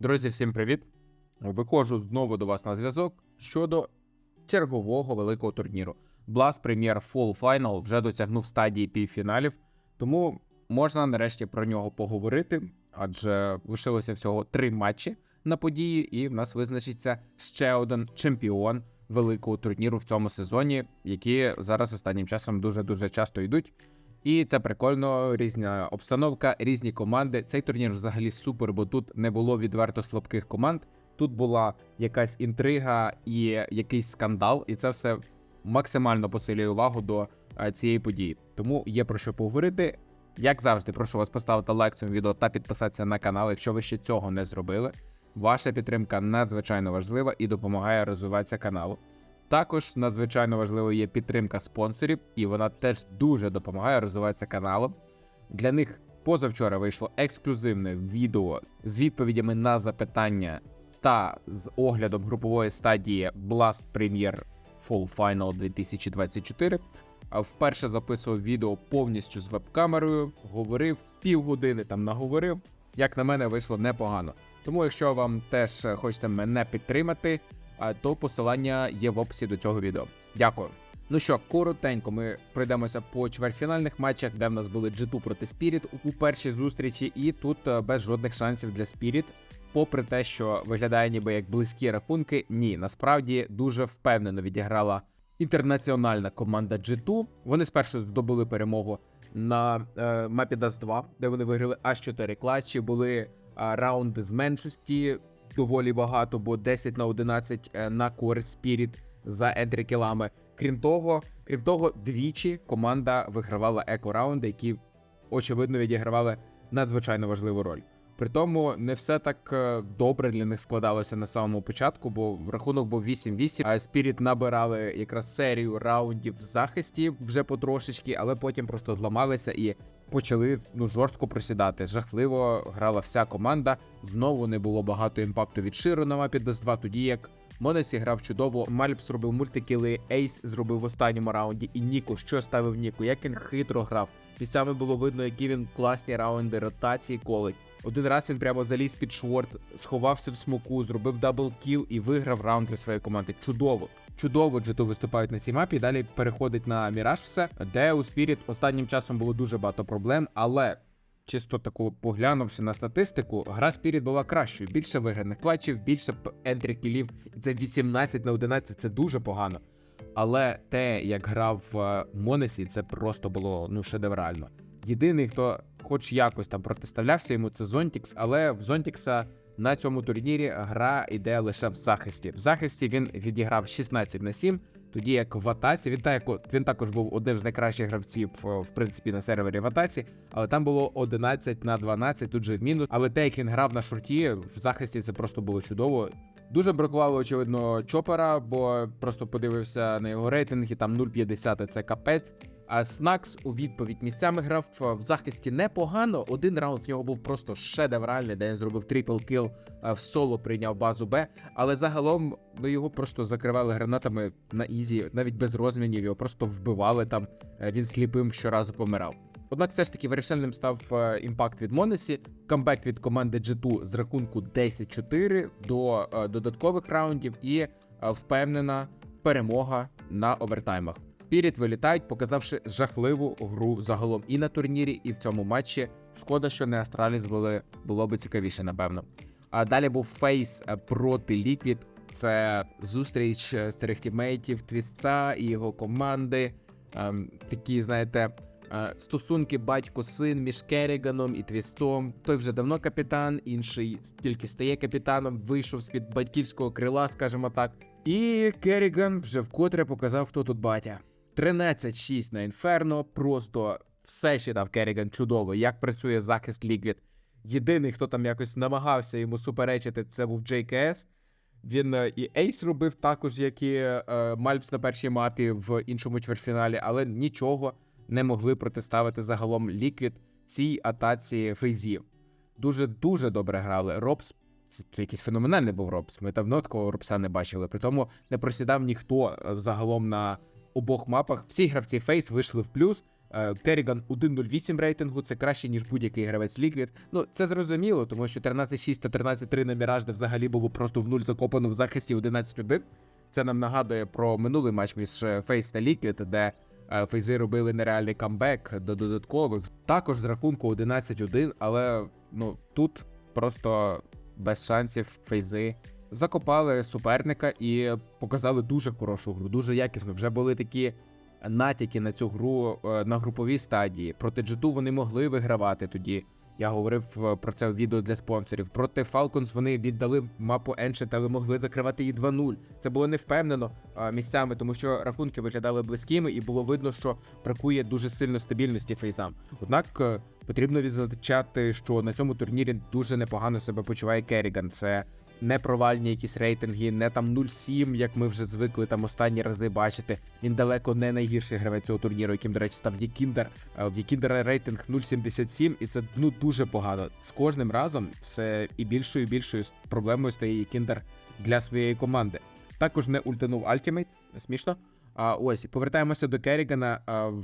Друзі, всім привіт! Виходжу знову до вас на зв'язок щодо чергового великого турніру. Blast Premier Fall Final вже досягнув стадії півфіналів, тому можна нарешті про нього поговорити, адже лишилося всього три матчі на події, і в нас визначиться ще один чемпіон великого турніру в цьому сезоні, які зараз останнім часом дуже дуже часто йдуть. І це прикольно, різна обстановка, різні команди. Цей турнір взагалі супер, бо тут не було відверто слабких команд. Тут була якась інтрига і якийсь скандал, і це все максимально посилює увагу до е, цієї події. Тому є про що поговорити. Як завжди, прошу вас поставити лайк цьому відео та підписатися на канал, якщо ви ще цього не зробили. Ваша підтримка надзвичайно важлива і допомагає розвиватися каналу. Також надзвичайно важливою є підтримка спонсорів, і вона теж дуже допомагає розвиватися каналом. Для них позавчора вийшло ексклюзивне відео з відповідями на запитання та з оглядом групової стадії Blast Premier Fall Final 2024. А вперше записував відео повністю з веб-камерою, говорив півгодини там наговорив. Як на мене, вийшло непогано. Тому, якщо вам теж хочете мене підтримати, то посилання є в описі до цього відео. Дякую. Ну що, коротенько, ми пройдемося по чвертьфінальних матчах, де в нас були G2 проти Spirit у першій зустрічі, і тут е, без жодних шансів для Spirit. Попри те, що виглядає ніби як близькі рахунки, ні, насправді дуже впевнено відіграла інтернаціональна команда G2. Вони спершу здобули перемогу на е, мапі DAS 2, де вони виграли аж 4 клатчі. Були е, раунди з меншості доволі багато, бо 10 на 11 е, на користь Spirit за ентрі кілами. Крім того, крім того, двічі команда вигравала еко-раунди, які очевидно відігравали надзвичайно важливу роль. При тому не все так е, добре для них складалося на самому початку, бо рахунок був 8-8, а Spirit набирали якраз серію раундів в захисті вже потрошечки, але потім просто зламалися і почали ну жорстко просідати. Жахливо грала вся команда. Знову не було багато імпакту від Широ на мапі Dust 2, тоді як Монесі грав чудово. Мальп зробив мультикіли, Ейс зробив в останньому раунді, і Ніку, що ставив Ніку, як він хитро грав. Місцями було видно, які він класні раунди ротації колить. Один раз він прямо заліз під шорт, сховався в смоку, зробив даблкіл і виграв раунд для своєї команди. Чудово! Чудово джету виступають на цій мапі. Далі переходить на Міраж все, де у Spirit останнім часом було дуже багато проблем, але. Чисто таку поглянувши на статистику, гра Spirit була кращою. Більше виграних клатчів, більше ентрі кілів. Це 18 на 11, це дуже погано. Але те, як грав е, Монесі, це просто було ну шедеврально. Єдиний, хто хоч якось там протиставлявся йому, це Зонтікс, але в Зонтікса на цьому турнірі гра йде лише в захисті. В захисті він відіграв 16 на 7, тоді як в атаці він, так, він також був одним з найкращих гравців в принципі на сервері в атаці, але там було 11 на 12, тут же в мінус. Але те, як він грав на шорті, в захисті це просто було чудово. Дуже бракувало, очевидно, чопера, бо просто подивився на його рейтинг і там 0,50 це капець. А Снакс у відповідь місцями грав е, в захисті непогано. Один раунд в нього був просто шедевральний, де він зробив трипл кіл е, в соло прийняв базу Б. Але загалом ну, його просто закривали гранатами на ізі, навіть без розмінів, його просто вбивали там. е, Він сліпим щоразу помирав. Однак все ж таки вирішальним став імпакт від Монесі, камбек від команди G2 з рахунку 10-4 до додаткових раундів і впевнена перемога на овертаймах. Спіріт вилітають, показавши жахливу гру загалом і на турнірі, і в цьому матчі. Шкода, що не Астраліс були, було би цікавіше, напевно. А далі був фейс е, проти Ліквід. Це зустріч е, старих тімейтів Твістца і його команди. Ем, такі, знаєте, е, стосунки батько-син між Керіганом і Твістцом. Той вже давно капітан, інший тільки стає капітаном, вийшов з під батьківського крила, скажімо так. І Керіган вже вкотре показав, хто тут батя. 13-6 на інферно. Просто все ще дав Керіган чудово, як працює захист Ліквід. Єдиний, хто там якось намагався йому суперечити, це був JKS. Він е, і Ейс робив також, як і е, Мальпс на першій мапі в іншому чвертьфіналі, але нічого не могли протиставити загалом Ліквід цій атаці фейзів. Дуже дуже добре грали. Робс це, це якийсь феноменальний був Робс. Ми давно такого Робса не бачили. При тому не просідав ніхто е, загалом на обох мапах. Всі гравці Фейс вийшли в плюс. Е, Керріган 1.08 рейтингу, це краще, ніж будь-який гравець Liquid. Ну, це зрозуміло, тому що 13-6 та 13-3 на Міраж, де взагалі було просто в нуль закопано в захисті 11-1. Це нам нагадує про минулий матч між Фейс та Liquid, де е, Фейзи робили нереальний камбек до додаткових. Також з рахунку 11-1, але ну тут просто без шансів Фейзи закопали суперника і показали дуже хорошу гру, дуже якісно. Вже були такі натяки на цю гру е, на груповій стадії. Проти Джиту вони могли вигравати тоді. Я говорив е, про це в відео для спонсорів. Проти Falcons вони віддали мапу Ancient, але могли закривати її 2-0. Це було не впевнено місцями, тому що рахунки виглядали близькими, і було видно, що бракує дуже сильно стабільності фейзам. Однак е, потрібно відзначати, що на цьому турнірі дуже непогано себе почуває Керріган. Це не провальні якісь рейтинги, не там 0-7, як ми вже звикли там останні рази бачити. Він далеко не найгірший гравець цього турніру, яким, до речі, став Єкіндер. Е, В Єкіндера рейтинг 0,77, і це ну дуже погано. З кожним разом все і більшою і більшою проблемою стає Єкіндер для своєї команди. Також не ультанув Ультимейт, смішно. А ось повертаємося до Керрігана.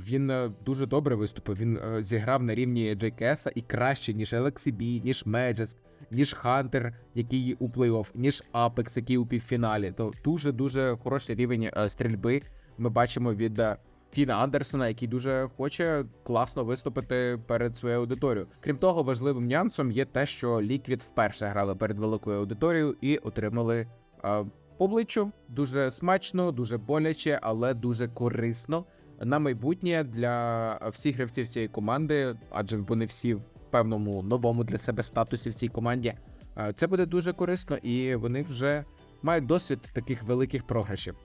Він е, дуже добре виступив. Він е, зіграв на рівні JKS і краще, ніж LXB, ніж Magisk, ніж Хантер, який у плей-офф, ніж Apex, який у півфіналі. То дуже дуже хороший рівень е, стрільби. Ми бачимо від е, Фіна Андерсона, який дуже хоче класно виступити перед своєю аудиторією. Крім того, важливим нюансом є те, що Liquid вперше грали перед великою аудиторією і отримали. е, по обличчю дуже смачно, дуже боляче, але дуже корисно на майбутнє для всіх гравців цієї команди, адже вони всі в певному новому для себе статусі в цій команді. Е, Це буде дуже корисно, і вони вже мають досвід таких великих програшів.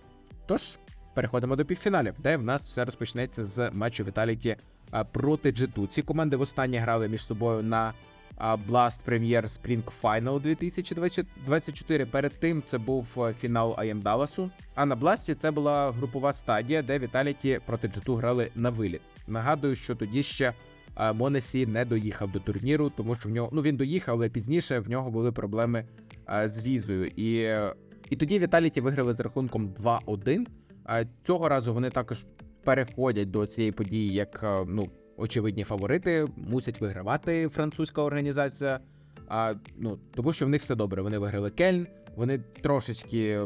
Тож переходимо до півфіналів, де в нас все розпочнеться з матчу Vitality е, проти G2. Ці команди востаннє грали між собою на Blast Premier Spring Final 2024. Перед тим це був е, фінал АМ Далласу. А на Бласті це була групова стадія, де Віталіті проти G2 грали на виліт. Нагадую, що тоді ще Монесі не доїхав до турніру, тому що в нього ну він доїхав, але пізніше в нього були проблеми з візою. І, е, і тоді Віталіті виграли з рахунком 2-1. Цього разу вони також переходять до цієї події як е, ну очевидні фаворити, мусять вигравати французька організація. А, ну, тому що в них все добре. Вони виграли Кельн, вони трошечки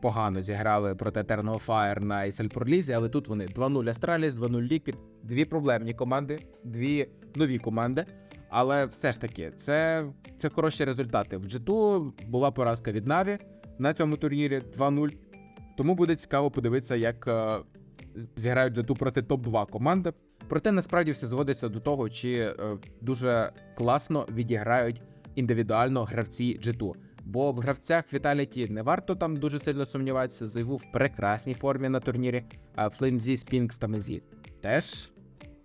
погано зіграли проти Eternal Fire на League, але тут вони 2-0 Astralis, 2-0 Liquid, дві проблемні команди, дві нові команди. Але все ж таки, це, це хороші результати. В G2 була поразка від Na'Vi на цьому турнірі 2-0. Тому буде цікаво подивитися, як е, зіграють G2 проти топ-2 команди. Проте насправді все зводиться до того, чи е, дуже класно відіграють індивідуально гравці G2. Бо в гравцях Vitality не варто там дуже сильно сумніватися. Зайву в прекрасній формі на турнірі. А Флеймзі, Спінкс та Мезі теж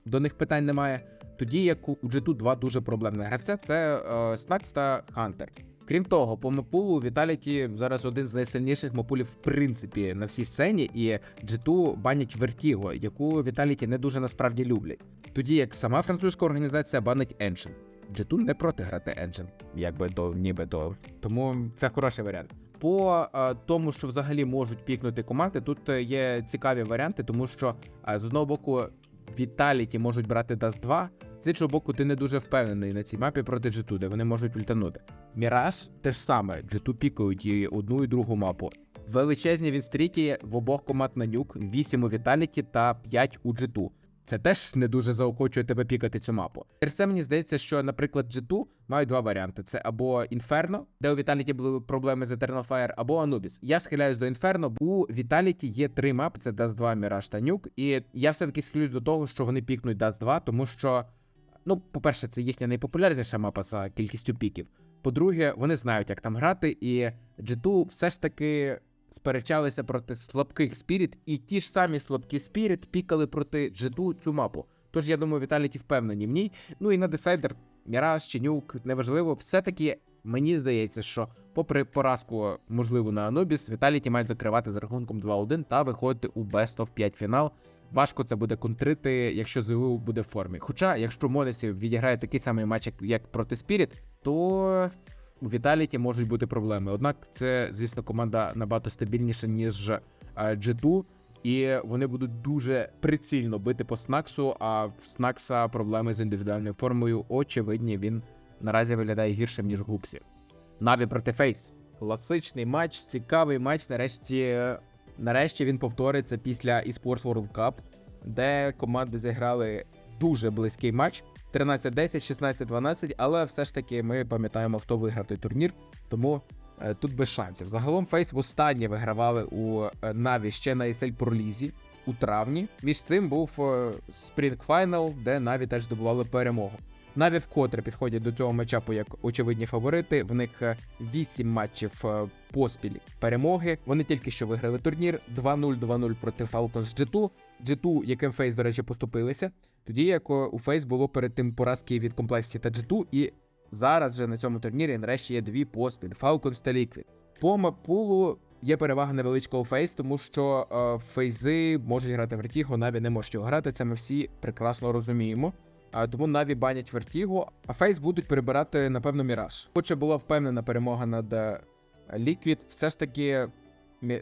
до них питань немає. Тоді як у G2 два дуже проблемних гравця це е, Снакс та Хантер. Крім того, по мапулу Віталіті зараз один з найсильніших мапулів в принципі на всій сцені, і G2 банять Vertigo, яку Віталіті не дуже насправді люблять. Тоді як сама французька організація банить Engine. G2 не проти грати Engine, якби до ніби до. Тому це хороший варіант. По е, тому, що взагалі можуть пікнути команди, тут е, є цікаві варіанти, тому що е, з одного боку Віталіті можуть брати Dust 2, з іншого боку, ти не дуже впевнений на цій мапі проти G2, де вони можуть ультанути. Міраж те ж саме, G2 пікають і одну і другу мапу. Величезні вінстріті в обох команд на нюк, 8 у Віталіті та 5 у G2. Це теж не дуже заохочує тебе пікати цю мапу. Через це мені здається, що, наприклад, G2 мають два варіанти: це або Inferno, де у Vitality були проблеми з Eternal Fire, або Anubis. Я схиляюсь до бо у Vitality є три мапи: це Dust 2, Mirage та Nuke. І я все-таки схилюсь до того, що вони пікнуть Dust 2, тому що, ну, по-перше, це їхня найпопулярніша мапа за кількістю піків. По-друге, вони знають, як там грати, і G2 все ж таки сперечалися проти слабких спіріт, і ті ж самі слабкі спіріт пікали проти G2 цю мапу. Тож я думаю, Віталіті впевнені в ній. Ну і на десайдер, Міраж Чинюк, неважливо, все-таки мені здається, що, попри поразку, можливо, на Анубіс, Віталіті мають закривати з рахунком 2-1 та виходити у Best of 5 фінал. Важко це буде контрити, якщо ЗУ буде в формі. Хоча, якщо Монесі відіграє такий самий матч, як, проти Спіріт, то у Віталіті можуть бути проблеми. Однак це, звісно, команда набагато стабільніша, ніж е, G2. і вони будуть дуже прицільно бити по Снаксу. А в Снакса проблеми з індивідуальною формою очевидні. Він наразі виглядає гіршим ніж Гупсі. Наві проти Фейс. Класичний матч, цікавий матч. Нарешті, нарешті він повториться після eSports World Cup, де команди зіграли дуже близький матч. 13-10, 16-12, але все ж таки ми пам'ятаємо, хто виграв той турнір, тому е, тут без шансів. Загалом Фейс востаннє вигравали у е, Наві ще на ESL Pro Лізі у травні. Між цим був е, Spring Final, де Наві теж здобували перемогу. Наві вкотре підходять до цього матчапу як очевидні фаворити. В них 8 матчів е, поспіль перемоги. Вони тільки що виграли турнір 2-0 2-0 проти Falcons G2. G2, яким Фейс, до речі, поступилися. Тоді як е, у Фейс було перед тим поразки від Complexity та G2, і зараз вже на цьому турнірі нарешті є дві поспіль Falcons та Liquid. По мапулу є перевага невеличкого Фейс, тому що е, фейзи можуть грати в Vertigo, Наві не можуть його грати. Це ми всі прекрасно розуміємо. Тому Наві банять Vertigo, а Фейс будуть перебирати, напевно, Міраж. Хоча була впевнена перемога над е, Liquid, все ж таки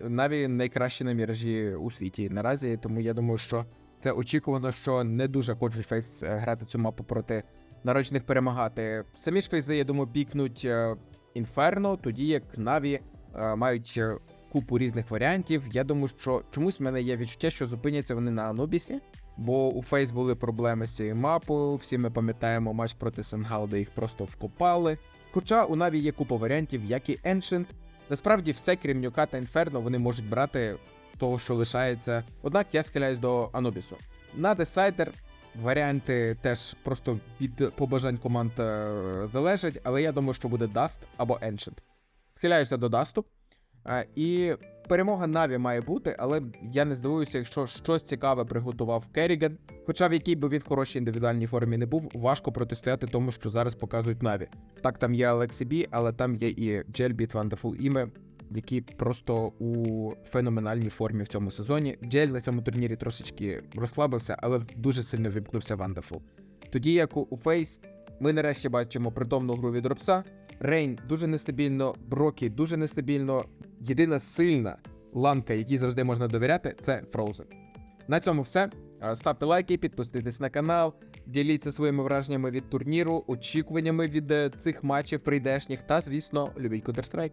Наві найкращі на міражі у світі наразі, тому я думаю, що це очікувано, що не дуже хочуть Фейс е, грати цю мапу проти народжених перемагати. Самі ж фейзи, я думаю, пікнуть е, Інферно, тоді як Наві мають купу різних варіантів. Я думаю, що чомусь в мене є відчуття, що зупиняться вони на Анубісі, бо у Фейс були проблеми з цією мапою. Всі ми пам'ятаємо матч проти Сенгал, де їх просто вкопали. Хоча у Наві є купа варіантів, як і Ancient. Насправді все, крім Нюка та Інферно, вони можуть брати з того, що лишається. Однак я схиляюсь до Анубісу. На Десайдер варіанти теж просто від побажань команд е, залежать, але я думаю, що буде Dust або Ancient. Схиляюся до Дасту. Е, І перемога Наві має бути, але я не здивуюся, якщо щось цікаве приготував Керріган. Хоча в якій би він хорошій індивідуальній формі не був, важко протистояти тому, що зараз показують Наві. Так, там є Алексі Бі, але там є і Джельбіт, Вандефул Іме, які просто у феноменальній формі в цьому сезоні. Джель на цьому турнірі трошечки розслабився, але дуже сильно вімкнувся Вандефул. Тоді як у Фейс, ми нарешті бачимо притомну гру від Робса. Рейн дуже нестабільно, Брокі дуже нестабільно. Єдина сильна ланка, якій завжди можна довіряти, це Frozen. На цьому все. Е, Ставте лайки, підписуйтесь на канал, діліться своїми враженнями від турніру, очікуваннями від е, цих матчів прийдешніх та, звісно, любіть Counter-Strike.